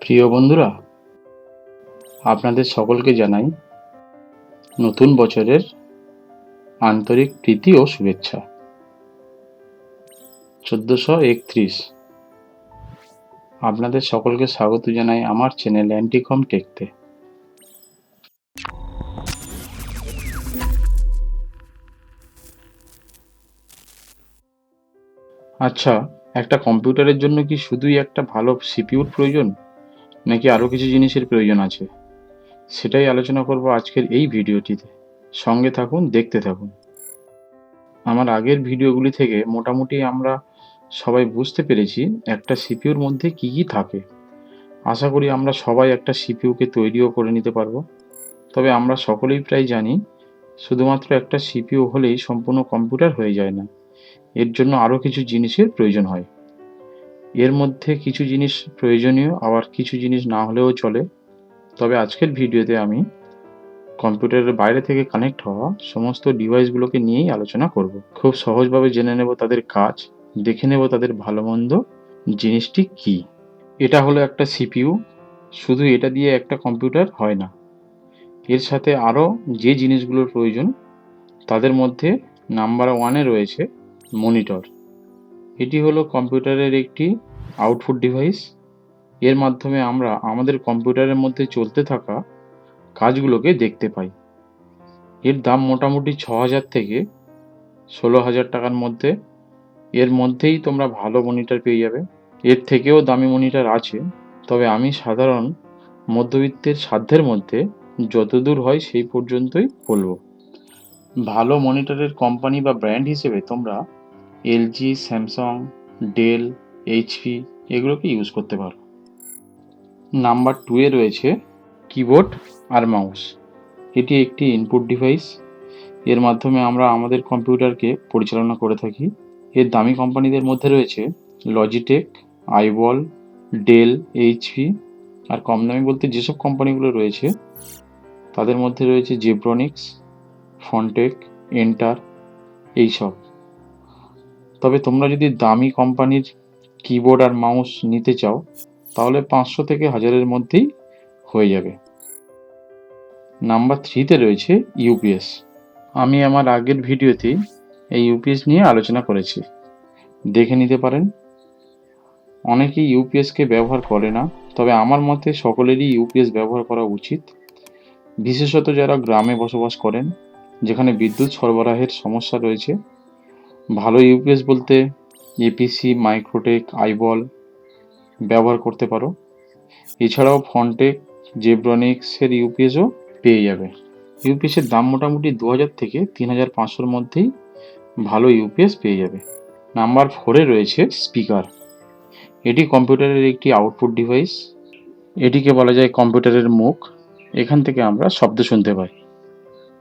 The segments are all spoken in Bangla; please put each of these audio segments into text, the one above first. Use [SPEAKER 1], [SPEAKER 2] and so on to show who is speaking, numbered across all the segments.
[SPEAKER 1] প্রিয় বন্ধুরা, আপনাদের সকলকে জানাই নতুন বছরের আন্তরিক প্রীতি ও শুভেচ্ছা। চোদ্দোশো একত্রিশ। আপনাদের সকলকে স্বাগত জানাই আমার চ্যানেল অ্যান্টিকম টেকতে। আচ্ছা একটা কম্পিউটারের জন্য কি শুধুই একটা ভালো সিপিউর প্রয়োজন? নাকি আরও কিছু জিনিসের প্রয়োজন আছে? সেটাই আলোচনা করব আজকের এই ভিডিওটিতে। সঙ্গে থাকুন, দেখতে থাকুন। আমার আগের ভিডিওগুলি থেকে মোটামুটি আমরা সবাই বুঝতে পেরেছি একটা সিপিউর মধ্যে কি কি থাকে। আশা করি আমরা সবাই একটা সিপিইউকে তৈরিও করে নিতে পারব। তবে আমরা সকলেই প্রায় জানি, শুধুমাত্র একটা সিপিউ হলেই সম্পূর্ণ কম্পিউটার হয়ে যায় না। এর জন্য আরও কিছু জিনিসের প্রয়োজন হয়। এর মধ্যে কিছু জিনিস প্রয়োজনীয়, আবার কিছু জিনিস না হলেও চলে। তবে আজকের ভিডিওতে আমি কম্পিউটারের বাইরে থেকে কানেক্ট হওয়া সমস্ত ডিভাইসগুলোকে নিয়েই আলোচনা করব। খুব সহজভাবে জেনে নেব তাদের কাজ, দেখে নেব তাদের ভালো মন্দ জিনিসটি কি। এটা হলো একটা সিপিইউ, শুধু এটা দিয়ে একটা কম্পিউটার হয় না। এর সাথে আরও যে জিনিসগুলোর প্রয়োজন, তাদের মধ্যে নাম্বার ওয়ানে রয়েছে মনিটর। এটি হলো কম্পিউটারের একটি আউটপুট ডিভাইস এর মাধ্যমে আমরা আমাদের কম্পিউটারের মধ্যে চলতে থাকা কাজগুলোকে দেখতে পাই। এর দাম মোটামুটি ছ হাজার থেকে ষোলো হাজার টাকার মধ্যে। এর মধ্যেই তোমরা ভালো মনিটার পেয়ে যাবে। এর থেকেও দামি মনিটার আছে। তবে আমি সাধারণ মধ্যবিত্তের সাধ্যের মধ্যে যতদূর হয় সেই পর্যন্তই বলব। ভালো মনিটরের কোম্পানি বা ব্র্যান্ড হিসেবে তোমরা এলজি স্যামসাং ডেল এইচপি এগুলোকে ইউজ করতে পারো? নাম্বার টুয়ে রয়েছে কিবোর্ড আর মাউস এটি একটি ইনপুট ডিভাইস এর মাধ্যমে আমরা আমাদের কম্পিউটারকে পরিচালনা করে থাকি। এর দামি কোম্পানিদের মধ্যে রয়েছে লজিটেক আইবল ডেল এইচপি আর কম দামি বলতে যেসব কোম্পানিগুলো রয়েছে, তাদের মধ্যে রয়েছে জেব্রনিক্স ফন্টেক এন্টার এইসব। তবে তোমরা যদি দামি কোম্পানির কিবোর্ড আর মাউস নিতে চাও, তাহলে পাঁচশো থেকে হাজারের মধ্যেই হয়ে যাবে। নাম্বার থ্রিতে রয়েছে ইউপিএস আমি আমার আগের ভিডিওতে এই ইউপিএস নিয়ে আলোচনা করেছি। দেখে নিতে পারেন। অনেকেই ইউপিএসকে ব্যবহার করে না, তবে আমার মতে সকলেরই ইউপিএস ব্যবহার করা উচিত। বিশেষত যারা গ্রামে বসবাস করেন, যেখানে বিদ্যুৎ সরবরাহের সমস্যা রয়েছে ভালো ইউপিএস বলতে এপিসি মাইক্রোটেক আইবল ব্যবহার করতে পারো। এছাড়াও ফন্টেক জেব্রনিক্সের ইউপিএসও পেয়ে যাবে। ইউপিএসের দাম মোটামুটি দু হাজার থেকে তিন হাজার পাঁচশোর মধ্যেই ভালো ইউপিএস পেয়ে যাবে। নাম্বার ফোরে রয়েছে স্পিকার এটি কম্পিউটারের একটি আউটপুট ডিভাইস এটিকে বলা যায় কম্পিউটারের মুখ। এখান থেকে আমরা শব্দ শুনতে পাই।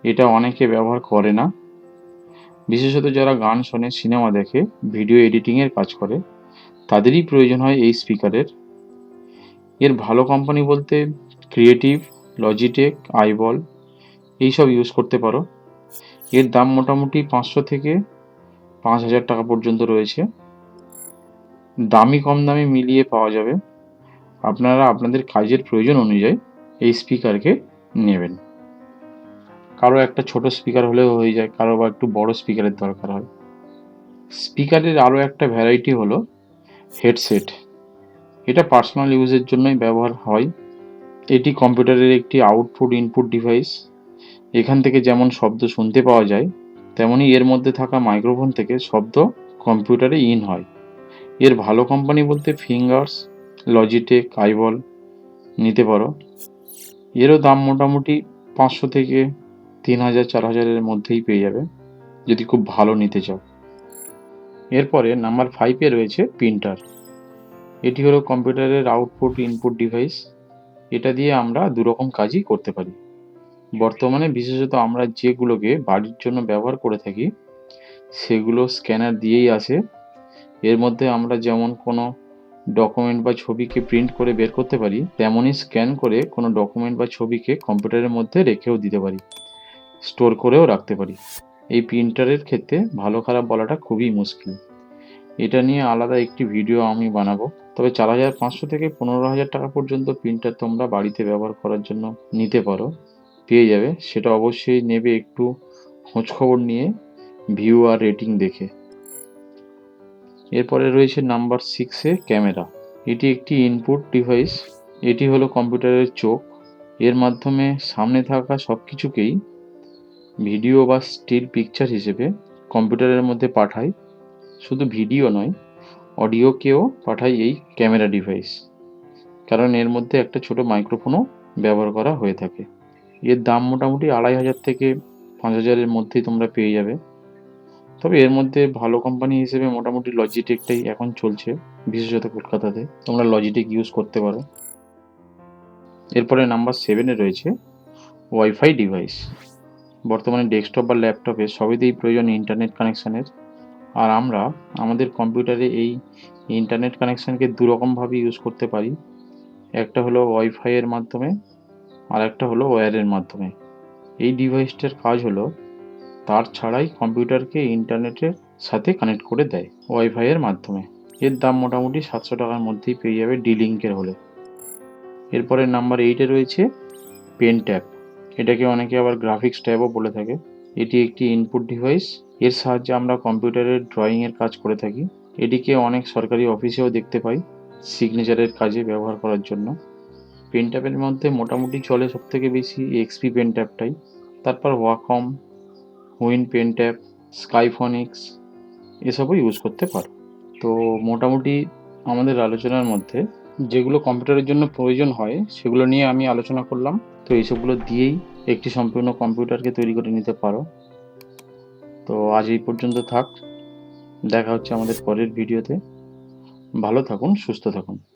[SPEAKER 1] এটা অনেকে ব্যবহার করে না। বিশেষত যারা গান শোনে, সিনেমা দেখে, ভিডিও এডিটিংয়ের কাজ করে, তাদেরই প্রয়োজন হয় এই স্পিকারের। এর ভালো কোম্পানি বলতে ক্রিয়েটিভ লজিটেক আইবল এইসব ইউজ করতে পারো। এর দাম মোটামুটি পাঁচশো থেকে পাঁচ হাজার টাকা পর্যন্ত রয়েছে। দামি কম দামি মিলিয়ে পাওয়া যাবে। আপনারা আপনাদের কাজের প্রয়োজন অনুযায়ী এই স্পিকারকে নেবেন। কারও একটা ছোট স্পিকার হলেও হয়ে যায়, কারও বা একটু বড় স্পিকারের দরকার হয়। স্পিকারের আরও একটা ভ্যারাইটি হলো হেডসেট এটা পার্সোনাল ইউজের জন্যই ব্যবহার হয়। এটি কম্পিউটারের একটি আউটপুট ইনপুট ডিভাইস এখান থেকে যেমন শব্দ শুনতে পাওয়া যায়, তেমনি এর মধ্যে থাকা মাইক্রোফোন থেকে শব্দ কম্পিউটারে ইন হয়। এর ভালো কোম্পানি বলতে ফিঙ্গার্স লজিটেক আইবল নিতে পারো। এরও দাম মোটামুটি পাঁচশো থেকে তিন হাজার চার হাজারের মধ্যেই পেয়ে যাবে। যদি খুব ভালো নিতে চাও। এরপরে নাম্বার ফাইভে রয়েছে প্রিন্টার এটি হলো কম্পিউটারের আউটপুট ইনপুট ডিভাইস এটা দিয়ে আমরা দুরকম কাজই করতে পারি। বর্তমানে বিশেষত আমরা যেগুলোকে বাড়ির জন্য ব্যবহার করে থাকি, সেগুলো স্ক্যানার দিয়েই আসে। এর মধ্যে আমরা যেমন কোনো ডকুমেন্ট বা ছবিকে প্রিন্ট করে বের করতে পারি, তেমনই স্ক্যান করে কোনো ডকুমেন্ট বা ছবিকে কম্পিউটারের মধ্যে রেখেও দিতে পারি। স্টোর করেও রাখতে পারি। এই প্রিন্টারের ক্ষেত্রে ভালো খারাপ বলাটা খুবই মুশকিল। এটা নিয়ে আলাদা একটি ভিডিও আমি বানাবো। তবে চার হাজার পাঁচশো থেকে পনেরো হাজার টাকা পর্যন্ত প্রিন্টার তোমরা বাড়িতে ব্যবহার করার জন্য নিতে পারো। পেয়ে যাবে। সেটা অবশ্যই নেবে একটু খোঁজ খবর নিয়ে ভিউ আর রেটিং দেখে। এরপরে রয়েছে নাম্বার সিক্সে ক্যামেরা। এটি একটি ইনপুট ডিভাইস। এটি হলো কম্পিউটারের চোখ। এর মাধ্যমে সামনে থাকা সব কিছুকেই ভিডিও বা স্টিল পিকচার হিসেবে কম্পিউটারের মধ্যে পাঠায় শুধু ভিডিও নয় অডিওকেও পাঠায় এই ক্যামেরা ডিভাইস কারণ এর মধ্যে একটা ছোট মাইক্রোফোনও ব্যবহার করা হয়ে থাকে। এর দাম মোটামুটি আড়াই হাজার থেকে পাঁচ হাজারের মধ্যেই তোমরা পেয়ে যাবে। তবে এর মধ্যে ভালো কোম্পানি হিসেবে মোটামুটি লজিটেকটাই এখন চলছে, বিশেষত কলকাতাতে। তোমরা লজিটেক ইউজ করতে পারো। এরপরে নাম্বার সেভেনে রয়েছে ওয়াইফাই ডিভাইস বর্তমানে ডেস্কটপ বা ল্যাপটপে সবেতেই প্রয়োজন ইন্টারনেট কানেকশানের আর আমরা আমাদের কম্পিউটারে এই ইন্টারনেট কানেকশানকে দুরকমভাবে ইউজ করতে পারি। একটা হলো ওয়াইফাইয়ের মাধ্যমে, আর একটা হলো ওয়্যারের মাধ্যমে। এই ডিভাইসটার কাজ হলো, তার ছাড়াই কম্পিউটারকে ইন্টারনেটের সাথে কানেক্ট করে দেয় ওয়াইফাইয়ের মাধ্যমে। এর দাম মোটামুটি সাতশো টাকার মধ্যেই পেয়ে যাবে ডি লিঙ্কের হলে। এরপরে নাম্বার এইটে রয়েছে পেন ট্যাব এটাকে অনেকে আবার গ্রাফিক্স ট্যাবও বলে থাকে। এটি একটি ইনপুট ডিভাইস এর সাহায্যে আমরা কম্পিউটারের ড্রয়িংয়ের কাজ করে থাকি। এটিকে অনেক সরকারি অফিসেও দেখতে পাই সিগনেচারের কাজে ব্যবহার করার জন্য। পেন ট্যাবের মধ্যে মোটামুটি চলে সব থেকে বেশি এক্সপি পেন ট্যাবটাই তারপর ওয়াকম হুইন পেন ট্যাপ স্কাইফনিক্স এসবও ইউজ করতে পারো। তো মোটামুটি আমাদের আলোচনার মধ্যে যেগুলো কম্পিউটারের জন্য প্রয়োজন হয়, সেগুলো নিয়ে আমি আলোচনা করলাম। তো এইসবগুলো দিয়েই একটি সম্পূর্ণ কম্পিউটারকে তৈরি করে নিতে পারো। তো আজ এই পর্যন্ত থাক। দেখা হচ্ছে আমাদের পরের ভিডিওতে। ভালো থাকুন, সুস্থ থাকুন।